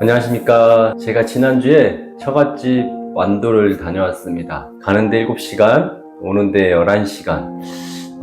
안녕하십니까. 제가 지난주에 처갓집 완도를 다녀왔습니다. 가는데 7시간, 오는데 11시간.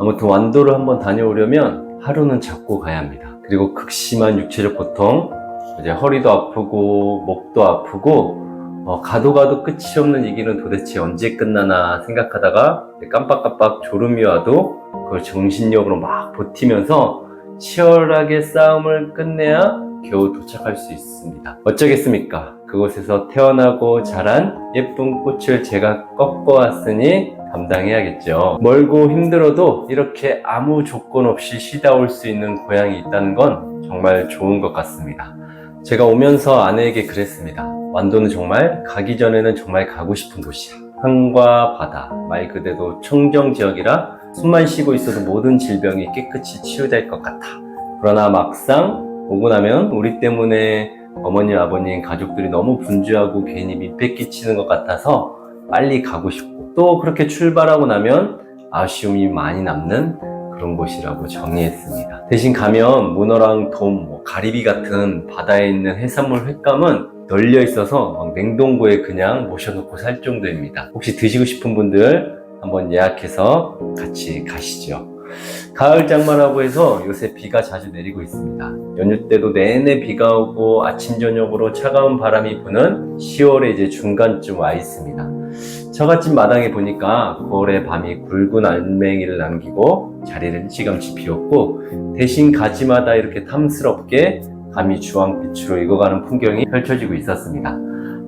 아무튼 완도를 한번 다녀오려면 하루는 잡고 가야 합니다. 그리고 극심한 육체적 고통, 이제 허리도 아프고, 목도 아프고, 어, 가도 가도 끝이 없는 이 길은 도대체 언제 끝나나 생각하다가 깜빡깜빡 졸음이 와도 그걸 정신력으로 막 버티면서 치열하게 싸움을 끝내야 겨우 도착할 수 있습니다. 어쩌겠습니까? 그곳에서 태어나고 자란 예쁜 꽃을 제가 꺾어왔으니 감당해야겠죠. 멀고 힘들어도 이렇게 아무 조건 없이 쉬다 올 수 있는 고향이 있다는 건 정말 좋은 것 같습니다. 제가 오면서 아내에게 그랬습니다. 완도는 정말 가기 전에는 정말 가고 싶은 곳이야. 산과 바다, 말 그대로 청정 지역이라 숨만 쉬고 있어도 모든 질병이 깨끗이 치유될 것 같아. 그러나 막상 오고 나면 우리 때문에 어머님, 아버님, 가족들이 너무 분주하고 괜히 민폐 끼치는 것 같아서 빨리 가고 싶고 또 그렇게 출발하고 나면 아쉬움이 많이 남는 그런 곳이라고 정의했습니다. 대신 가면 문어랑 돔, 뭐 가리비 같은 바다에 있는 해산물 횟감은 널려 있어서 막 냉동고에 그냥 모셔놓고 살 정도입니다. 혹시 드시고 싶은 분들 한번 예약해서 같이 가시죠. 가을 장마라고 해서 요새 비가 자주 내리고 있습니다. 연휴 때도 내내 비가 오고 아침 저녁으로 차가운 바람이 부는 10월의 이제 중간쯤 와 있습니다. 처갓집 마당에 보니까 9월의 밤이 굵은 알맹이를 남기고 자리를 일찌감치 비웠고 대신 가지마다 이렇게 탐스럽게 감이 주황빛으로 익어가는 풍경이 펼쳐지고 있었습니다.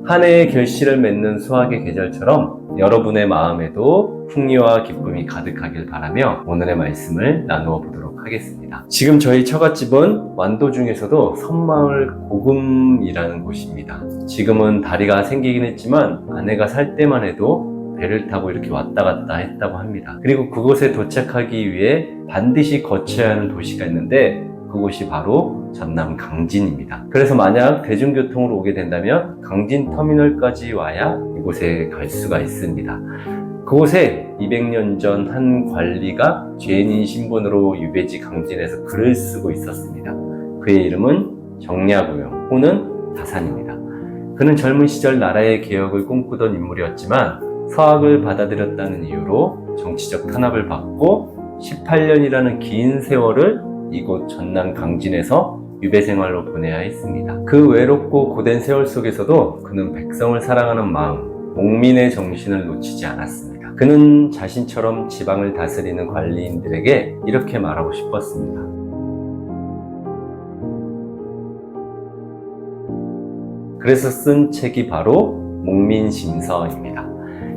한 해의 결실을 맺는 수학의 계절처럼 여러분의 마음에도 풍요와 기쁨이 가득하길 바라며 오늘의 말씀을 나누어 보도록 하겠습니다. 지금 저희 처갓집은 완도 중에서도 섬마을 고금이라는 곳입니다. 지금은 다리가 생기긴 했지만 아내가 살 때만 해도 배를 타고 이렇게 왔다 갔다 했다고 합니다. 그리고 그곳에 도착하기 위해 반드시 거쳐야 하는 도시가 있는데 그곳이 바로 전남 강진입니다. 그래서 만약 대중교통으로 오게 된다면 강진 터미널까지 와야 이곳에 갈 수가 있습니다. 그곳에 200년 전 한 관리가 죄인인 신분으로 유배지 강진에서 글을 쓰고 있었습니다. 그의 이름은 정야구용 또는 다산입니다. 그는 젊은 시절 나라의 개혁을 꿈꾸던 인물이었지만 서학을 받아들였다는 이유로 정치적 탄압을 받고 18년이라는 긴 세월을 이곳 전남 강진에서 유배 생활로 보내야 했습니다. 그 외롭고 고된 세월 속에서도 그는 백성을 사랑하는 마음, 농민의 정신을 놓치지 않았습니다. 그는 자신처럼 지방을 다스리는 관리인들에게 이렇게 말하고 싶었습니다. 그래서 쓴 책이 바로 목민심서입니다.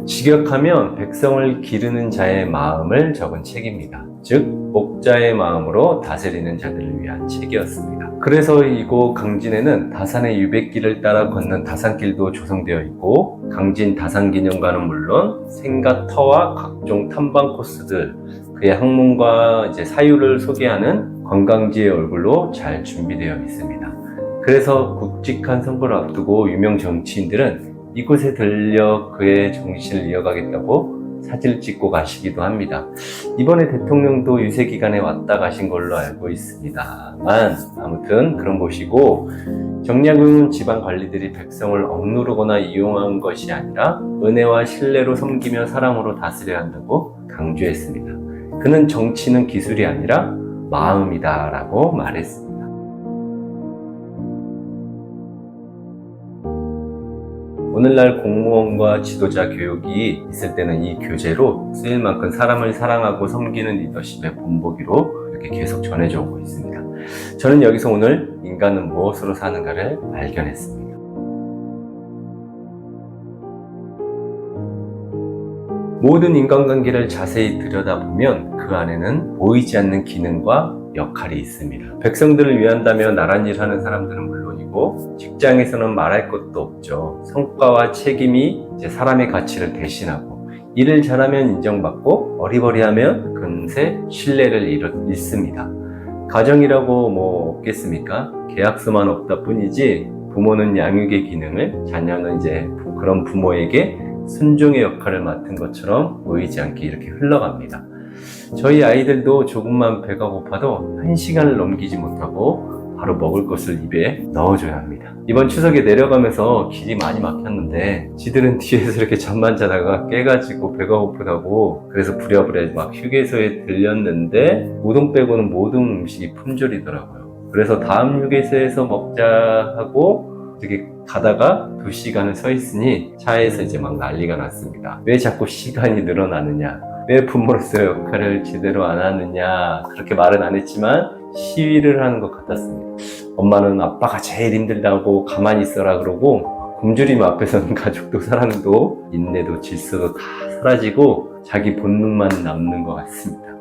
직역하면 백성을 기르는 자의 마음을 적은 책입니다. 즉, 목자의 마음으로 다스리는 자들을 위한 책이었습니다. 그래서 이곳 강진에는 다산의 유백길을 따라 걷는 다산길도 조성되어 있고, 강진 다산기념관은 물론 생과 터와 각종 탐방 코스들, 그의 학문과 이제 사유를 소개하는 관광지의 얼굴로 잘 준비되어 있습니다. 그래서 굵직한 선거를 앞두고 유명 정치인들은 이곳에 들려 그의 정신을 이어가겠다고 사진을 찍고 가시기도 합니다. 이번에 대통령도 유세 기간에 왔다 가신 걸로 알고 있습니다만 아무튼 그런 곳이고 정약용 지방 관리들이 백성을 억누르거나 이용한 것이 아니라 은혜와 신뢰로 섬기며 사랑으로 다스려야 한다고 강조했습니다. 그는 정치는 기술이 아니라 마음이다라고 말했습니다. 오늘날 공무원과 지도자 교육이 있을 때는 이 교재로 쓰일 만큼 사람을 사랑하고 섬기는 리더십의 본보기로 이렇게 계속 전해져 오고 있습니다. 저는 여기서 오늘 인간은 무엇으로 사는가를 발견했습니다. 모든 인간관계를 자세히 들여다보면 그 안에는 보이지 않는 기능과 역할이 있습니다. 백성들을 위한다며 나란 일 하는 사람들은 물론 이고 직장에서는 말할 것도 없죠. 성과와 책임이 이제 사람의 가치를 대신하고 일을 잘하면 인정받고 어리버리하면 금세 신뢰를 잃, 습니다 가정이라고 뭐 없겠습니까? 계약서만 없다 뿐이지 부모는 양육의 기능을 자녀는 이제 그런 부모에게 순종의 역할을 맡은 것처럼 보이지 않게 이렇게 흘러갑니다. 저희 아이들도 조금만 배가 고파도 한 시간을 넘기지 못하고 바로 먹을 것을 입에 넣어줘야 합니다. 이번 추석에 내려가면서 길이 많이 막혔는데 지들은 뒤에서 이렇게 잠만 자다가 깨가지고 배가 고프다고 그래서 부랴부랴 막 휴게소에 들렸는데 우동 빼고는 모든 음식이 품절이더라고요. 그래서 다음 휴게소에서 먹자 하고 되게 가다가 두 시간을 서 있으니 차에서 이제 막 난리가 났습니다. 왜 자꾸 시간이 늘어나느냐? 왜 부모로서의 역할을 제대로 안 하느냐? 그렇게 말은 안 했지만 시위를 하는 것 같았습니다. 엄마는 아빠가 제일 힘들다고 가만히 있어라 그러고 굶주림 앞에서는 가족도 사랑도 인내도 질서도 다 사라지고 자기 본능만 남는 것 같습니다.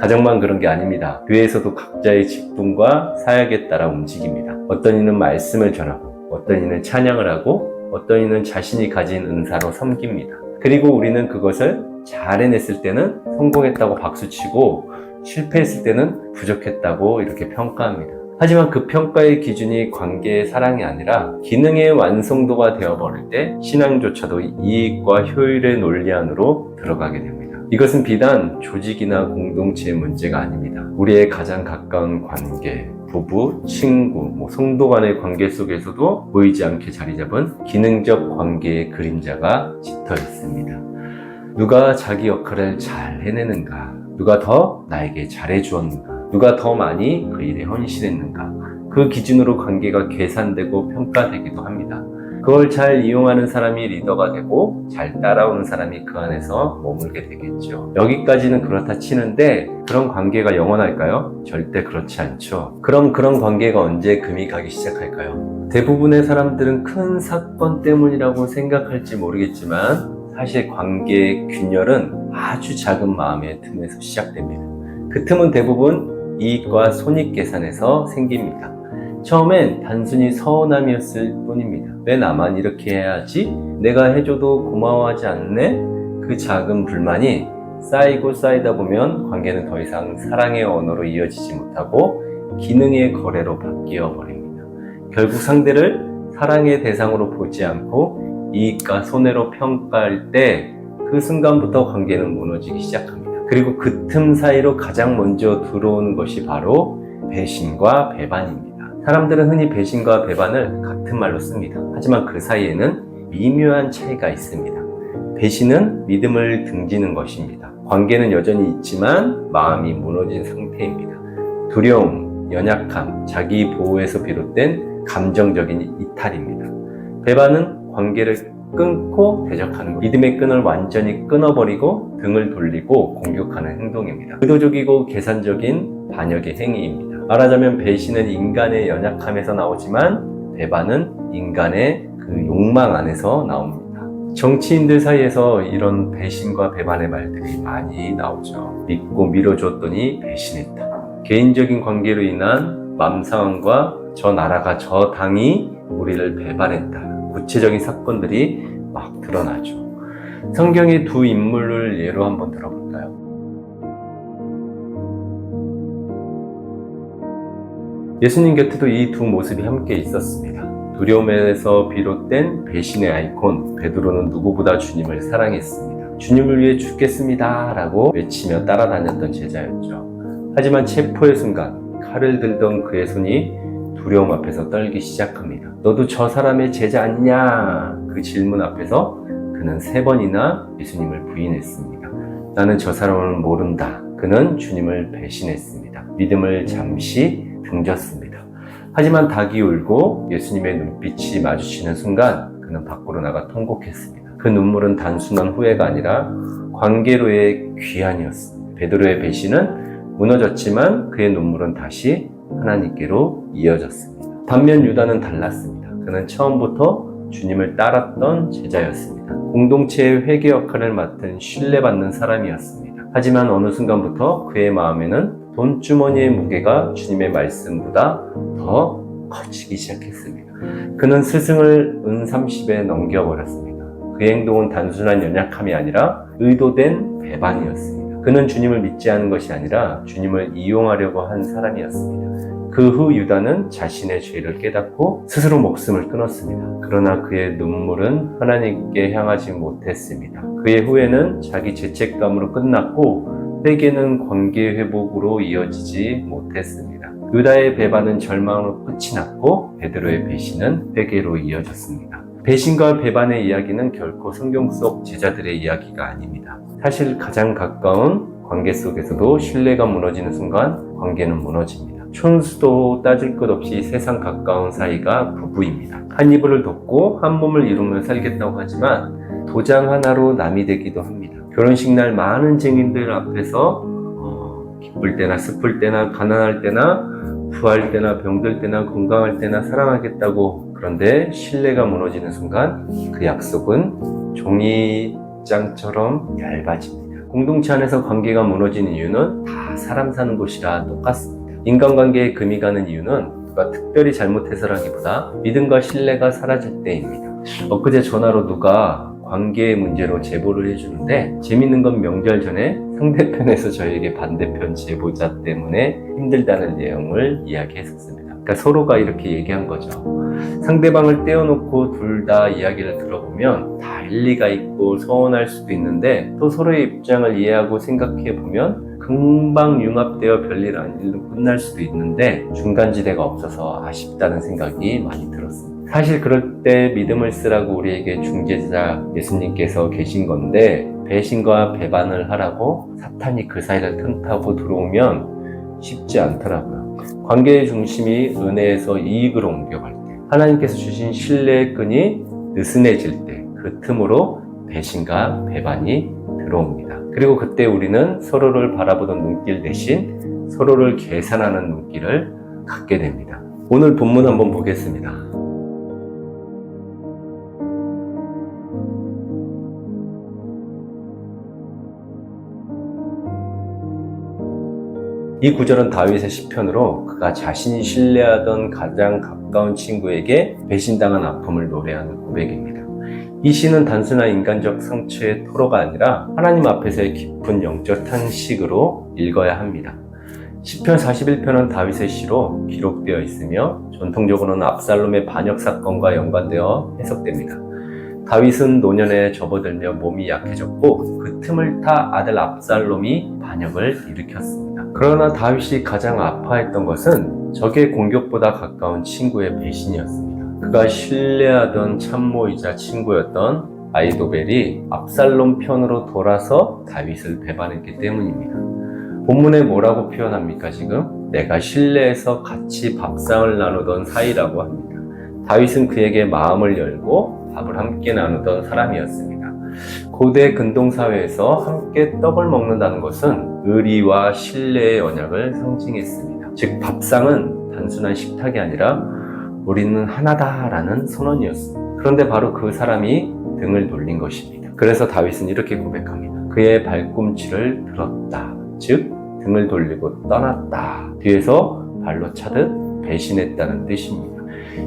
가정만 그런 게 아닙니다. 교회에서도 각자의 직분과 사역에 따라 움직입니다. 어떤 이는 말씀을 전하고 어떤 이는 찬양을 하고 어떤 이는 자신이 가진 은사로 섬깁니다. 그리고 우리는 그것을 잘 해냈을 때는 성공했다고 박수치고 실패했을 때는 부족했다고 이렇게 평가합니다. 하지만 그 평가의 기준이 관계의 사랑이 아니라 기능의 완성도가 되어버릴 때 신앙조차도 이익과 효율의 논리 안으로 들어가게 됩니다. 이것은 비단 조직이나 공동체의 문제가 아닙니다. 우리의 가장 가까운 관계, 부부, 친구, 뭐 성도 간의 관계 속에서도 보이지 않게 자리 잡은 기능적 관계의 그림자가 짙어 있습니다. 누가 자기 역할을 잘 해내는가? 누가 더 나에게 잘해주었는가? 누가 더 많이 그 일에 헌신했는가? 그 기준으로 관계가 계산되고 평가되기도 합니다. 그걸 잘 이용하는 사람이 리더가 되고 잘 따라오는 사람이 그 안에서 머물게 되겠죠. 여기까지는 그렇다 치는데 그런 관계가 영원할까요? 절대 그렇지 않죠. 그럼 그런 관계가 언제 금이 가기 시작할까요? 대부분의 사람들은 큰 사건 때문이라고 생각할지 모르겠지만 사실 관계의 균열은 아주 작은 마음의 틈에서 시작됩니다. 그 틈은 대부분 이익과 손익 계산에서 생깁니다. 처음엔 단순히 서운함이었을 뿐입니다. 왜 나만 이렇게 해야지? 내가 해줘도 고마워하지 않네? 그 작은 불만이 쌓이고 쌓이다 보면 관계는 더 이상 사랑의 언어로 이어지지 못하고 기능의 거래로 바뀌어 버립니다. 결국 상대를 사랑의 대상으로 보지 않고 이익과 손해로 평가할 때 그 순간부터 관계는 무너지기 시작합니다. 그리고 그 틈 사이로 가장 먼저 들어오는 것이 바로 배신과 배반입니다. 사람들은 흔히 배신과 배반을 같은 말로 씁니다. 하지만 그 사이에는 미묘한 차이가 있습니다. 배신은 믿음을 등지는 것입니다. 관계는 여전히 있지만 마음이 무너진 상태입니다. 두려움, 연약함, 자기 보호에서 비롯된 감정적인 이탈입니다. 배반은 관계를 끊고 대적하는 것. 믿음의 끈을 완전히 끊어버리고 등을 돌리고 공격하는 행동입니다. 의도적이고 계산적인 반역의 행위입니다. 말하자면 배신은 인간의 연약함에서 나오지만 배반은 인간의 그 욕망 안에서 나옵니다. 정치인들 사이에서 이런 배신과 배반의 말들이 많이 나오죠. 믿고 밀어줬더니 배신했다. 개인적인 관계로 인한 맘 상황과 저 나라가 저 당이 우리를 배반했다. 구체적인 사건들이 막 드러나죠. 성경의 두 인물을 예로 한번 들어볼까요? 예수님 곁에도 이 두 모습이 함께 있었습니다. 두려움에서 비롯된 배신의 아이콘 베드로는 누구보다 주님을 사랑했습니다. 주님을 위해 죽겠습니다 라고 외치며 따라다녔던 제자였죠. 하지만 체포의 순간 칼을 들던 그의 손이 두려움 앞에서 떨기 시작합니다. 너도 저 사람의 제자 아니냐? 그 질문 앞에서 그는 세 번이나 예수님을 부인했습니다. 나는 저 사람을 모른다. 그는 주님을 배신했습니다. 믿음을 잠시 등졌습니다. 하지만 닭이 울고 예수님의 눈빛이 마주치는 순간 그는 밖으로 나가 통곡했습니다. 그 눈물은 단순한 후회가 아니라 관계로의 귀환이었습니다. 베드로의 배신은 무너졌지만 그의 눈물은 다시 하나님께로 이어졌습니다. 반면 유다는 달랐습니다. 그는 처음부터 주님을 따랐던 제자였습니다. 공동체의 회개 역할을 맡은 신뢰받는 사람이었습니다. 하지만 어느 순간부터 그의 마음에는 돈주머니의 무게가 주님의 말씀보다 더 커지기 시작했습니다. 그는 스승을 은 30에 넘겨버렸습니다. 그의 행동은 단순한 연약함이 아니라 의도된 배반이었습니다. 그는 주님을 믿지 않은 것이 아니라 주님을 이용하려고 한 사람이었습니다. 그 후 유다는 자신의 죄를 깨닫고 스스로 목숨을 끊었습니다. 그러나 그의 눈물은 하나님께 향하지 못했습니다. 그의 후회는 자기 죄책감으로 끝났고 회개는 관계 회복으로 이어지지 못했습니다. 유다의 배반은 절망으로 끝이 났고 베드로의 배신은 회개로 이어졌습니다. 배신과 배반의 이야기는 결코 성경 속 제자들의 이야기가 아닙니다. 사실 가장 가까운 관계 속에서도 신뢰가 무너지는 순간 관계는 무너집니다. 촌수도 따질 것 없이 세상 가까운 사이가 부부입니다. 한 이불을 덮고 한 몸을 이루며 살겠다고 하지만 도장 하나로 남이 되기도 합니다. 결혼식 날 많은 증인들 앞에서 어, 기쁠 때나 슬플 때나 가난할 때나 부할 때나 병들 때나 건강할 때나 사랑하겠다고 그런데 신뢰가 무너지는 순간 그 약속은 종이장처럼 얇아집니다. 공동체 안에서 관계가 무너지는 이유는 다 사람 사는 곳이라 똑같습니다. 인간관계에 금이 가는 이유는 누가 특별히 잘못해서라기보다 믿음과 신뢰가 사라질 때입니다. 엊그제 전화로 누가 관계의 문제로 제보를 해주는데 재밌는 건 명절 전에 상대편에서 저에게 반대편 제보자 때문에 힘들다는 내용을 이야기했었습니다. 그러니까 서로가 이렇게 얘기한 거죠. 상대방을 떼어놓고 둘 다 이야기를 들어보면 다 일리가 있고 서운할 수도 있는데 또 서로의 입장을 이해하고 생각해 보면 금방 융합되어 별일 아닌 일로 끝날 수도 있는데 중간지대가 없어서 아쉽다는 생각이 많이 들었습니다. 사실 그럴 때 믿음을 쓰라고 우리에게 중재자 예수님께서 계신 건데 배신과 배반을 하라고 사탄이 그 사이를 틈타고 들어오면 쉽지 않더라고요. 관계의 중심이 은혜에서 이익으로 옮겨갈 때 하나님께서 주신 신뢰의 끈이 느슨해질 때 그 틈으로 배신과 배반이 들어옵니다. 그리고 그때 우리는 서로를 바라보던 눈길 대신 서로를 계산하는 눈길을 갖게 됩니다. 오늘 본문 한번 보겠습니다. 이 구절은 다윗의 시편으로 그가 자신이 신뢰하던 가장 가까운 친구에게 배신당한 아픔을 노래하는 고백입니다. 이 시는 단순한 인간적 상처의 토로가 아니라 하나님 앞에서의 깊은 영적 탄식으로 읽어야 합니다. 시편 41편은 다윗의 시로 기록되어 있으며 전통적으로는 압살롬의 반역 사건과 연관되어 해석됩니다. 다윗은 노년에 접어들며 몸이 약해졌고 그 틈을 타 아들 압살롬이 반역을 일으켰습니다. 그러나 다윗이 가장 아파했던 것은 적의 공격보다 가까운 친구의 배신이었습니다. 그가 신뢰하던 참모이자 친구였던 아이도벨이 압살롬 편으로 돌아서 다윗을 배반했기 때문입니다. 본문에 뭐라고 표현합니까 지금? 내가 신뢰해서 같이 밥상을 나누던 사이라고 합니다. 다윗은 그에게 마음을 열고 밥을 함께 나누던 사람이었습니다. 고대 근동사회에서 함께 떡을 먹는다는 것은 의리와 신뢰의 언약을 상징했습니다. 즉, 밥상은 단순한 식탁이 아니라 우리는 하나다라는 선언이었습니다. 그런데 바로 그 사람이 등을 돌린 것입니다. 그래서 다윗은 이렇게 고백합니다. 그의 발꿈치를 들었다. 즉, 등을 돌리고 떠났다. 뒤에서 발로 차듯 배신했다는 뜻입니다.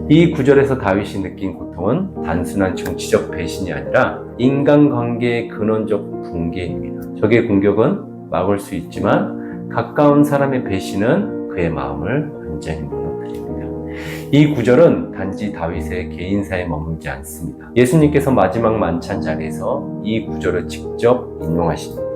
이 구절에서 다윗이 느낀 고통은 단순한 정치적 배신이 아니라 인간관계의 근원적 붕괴입니다. 적의 공격은 막을 수 있지만 가까운 사람의 배신은 그의 마음을 완전히 무너뜨립니다. 이 구절은 단지 다윗의 개인사에 머물지 않습니다. 예수님께서 마지막 만찬 자리에서 이 구절을 직접 인용하십니다.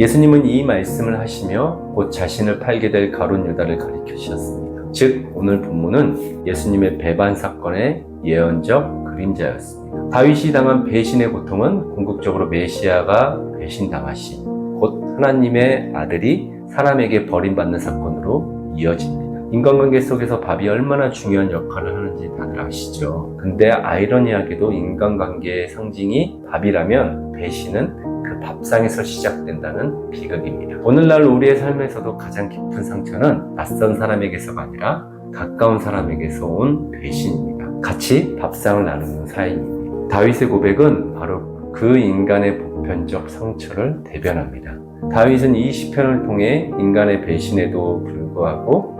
예수님은 이 말씀을 하시며 곧 자신을 팔게 될 가론 유다를 가리켜 주셨습니다. 즉 오늘 본문은 예수님의 배반 사건의 예언적 그림자였습니다. 다윗이 당한 배신의 고통은 궁극적으로 메시아가 배신당하신 곧 하나님의 아들이 사람에게 버림받는 사건으로 이어집니다. 인간관계 속에서 밥이 얼마나 중요한 역할을 하는지 다들 아시죠? 근데 아이러니하게도 인간관계의 상징이 밥이라면 배신은 그 밥상에서 시작된다는 비극입니다. 오늘날 우리의 삶에서도 가장 깊은 상처는 낯선 사람에게서가 아니라 가까운 사람에게서 온 배신입니다. 같이 밥상을 나누는 사이입니다. 다윗의 고백은 바로 그 인간의 보편적 상처를 대변합니다. 다윗은 이 시편을 통해 인간의 배신에도 불구하고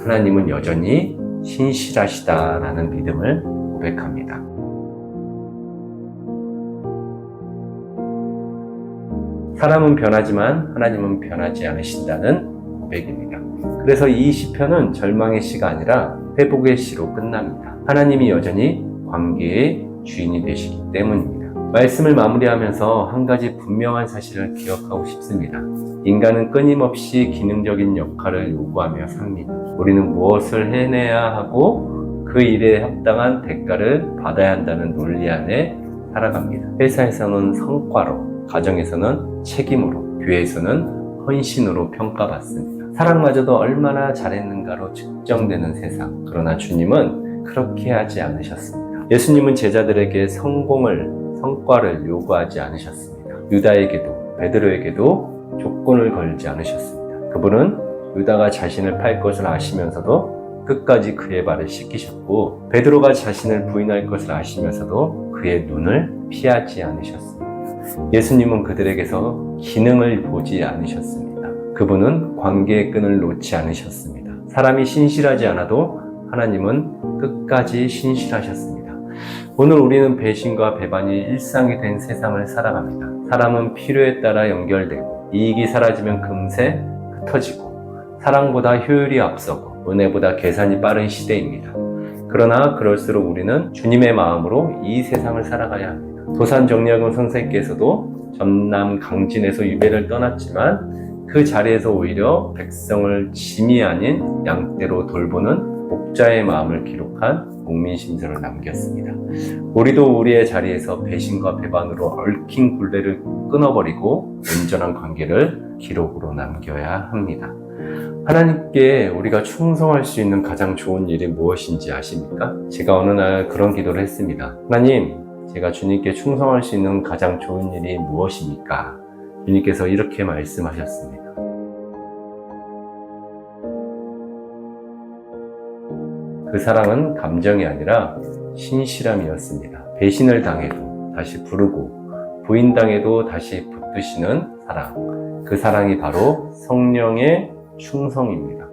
하나님은 여전히 신실하시다라는 믿음을 고백합니다. 사람은 변하지만 하나님은 변하지 않으신다는 고백입니다. 그래서 이 시편은 절망의 시가 아니라 회복의 시로 끝납니다. 하나님이 여전히 관계의 주인이 되시기 때문입니다. 말씀을 마무리하면서 한 가지 분명한 사실을 기억하고 싶습니다. 인간은 끊임없이 기능적인 역할을 요구하며 삽니다. 우리는 무엇을 해내야 하고 그 일에 합당한 대가를 받아야 한다는 논리 안에 살아갑니다. 회사에서는 성과로, 가정에서는 책임으로, 교회에서는 헌신으로 평가받습니다. 사랑마저도 얼마나 잘했는가로 측정되는 세상. 그러나 주님은 그렇게 하지 않으셨습니다. 예수님은 제자들에게 성공을, 성과를 요구하지 않으셨습니다. 유다에게도, 베드로에게도 조건을 걸지 않으셨습니다. 그분은 유다가 자신을 팔 것을 아시면서도 끝까지 그의 발을 씻기셨고, 베드로가 자신을 부인할 것을 아시면서도 그의 눈을 피하지 않으셨습니다. 예수님은 그들에게서 기능을 보지 않으셨습니다. 그분은 관계의 끈을 놓지 않으셨습니다. 사람이 신실하지 않아도 하나님은 끝까지 신실하셨습니다. 오늘 우리는 배신과 배반이 일상이 된 세상을 살아갑니다. 사람은 필요에 따라 연결되고 이익이 사라지면 금세 흩어지고 사랑보다 효율이 앞서고 은혜보다 계산이 빠른 시대입니다. 그러나 그럴수록 우리는 주님의 마음으로 이 세상을 살아가야 합니다. 도산 정약은 선생께서도 전남 강진에서 유배를 떠났지만 그 자리에서 오히려 백성을 짐이 아닌 양떼로 돌보는 목자의 마음을 기록한 국민심서를 남겼습니다. 우리도 우리의 자리에서 배신과 배반으로 얽힌 굴레를 끊어버리고 온전한 관계를 기록으로 남겨야 합니다. 하나님께 우리가 충성할 수 있는 가장 좋은 일이 무엇인지 아십니까? 제가 어느 날 그런 기도를 했습니다. 하나님, 제가 주님께 충성할 수 있는 가장 좋은 일이 무엇입니까? 주님께서 이렇게 말씀하셨습니다. 그 사랑은 감정이 아니라 신실함이었습니다. 배신을 당해도 다시 부르고 부인당해도 다시 붙드시는 사랑. 그 사랑이 바로 성령의 충성입니다.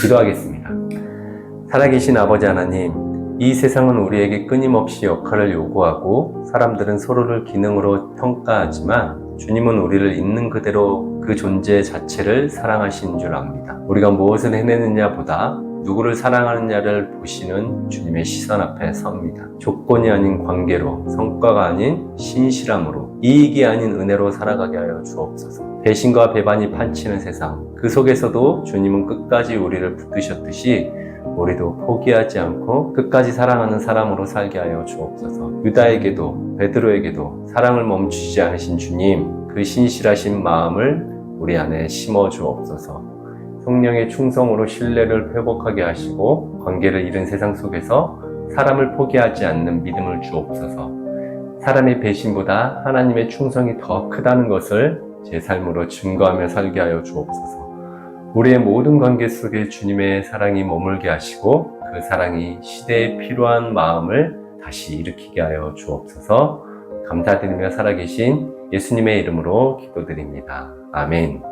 기도하겠습니다. 살아계신 아버지 하나님, 이 세상은 우리에게 끊임없이 역할을 요구하고 사람들은 서로를 기능으로 평가하지만 주님은 우리를 있는 그대로 그 존재 자체를 사랑하신 줄 압니다. 우리가 무엇을 해내느냐보다 누구를 사랑하느냐를 보시는 주님의 시선 앞에 섭니다. 조건이 아닌 관계로, 성과가 아닌 신실함으로, 이익이 아닌 은혜로 살아가게 하여 주옵소서. 배신과 배반이 판치는 세상, 그 속에서도 주님은 끝까지 우리를 붙드셨듯이 우리도 포기하지 않고 끝까지 사랑하는 사람으로 살게 하여 주옵소서. 유다에게도 베드로에게도 사랑을 멈추지 않으신 주님, 그 신실하신 마음을 우리 안에 심어 주옵소서. 성령의 충성으로 신뢰를 회복하게 하시고 관계를 잃은 세상 속에서 사람을 포기하지 않는 믿음을 주옵소서. 사람의 배신보다 하나님의 충성이 더 크다는 것을 제 삶으로 증거하며 살게 하여 주옵소서. 우리의 모든 관계 속에 주님의 사랑이 머물게 하시고 그 사랑이 시대에 필요한 마음을 다시 일으키게 하여 주옵소서. 감사드리며 살아계신 예수님의 이름으로 기도드립니다. 아멘.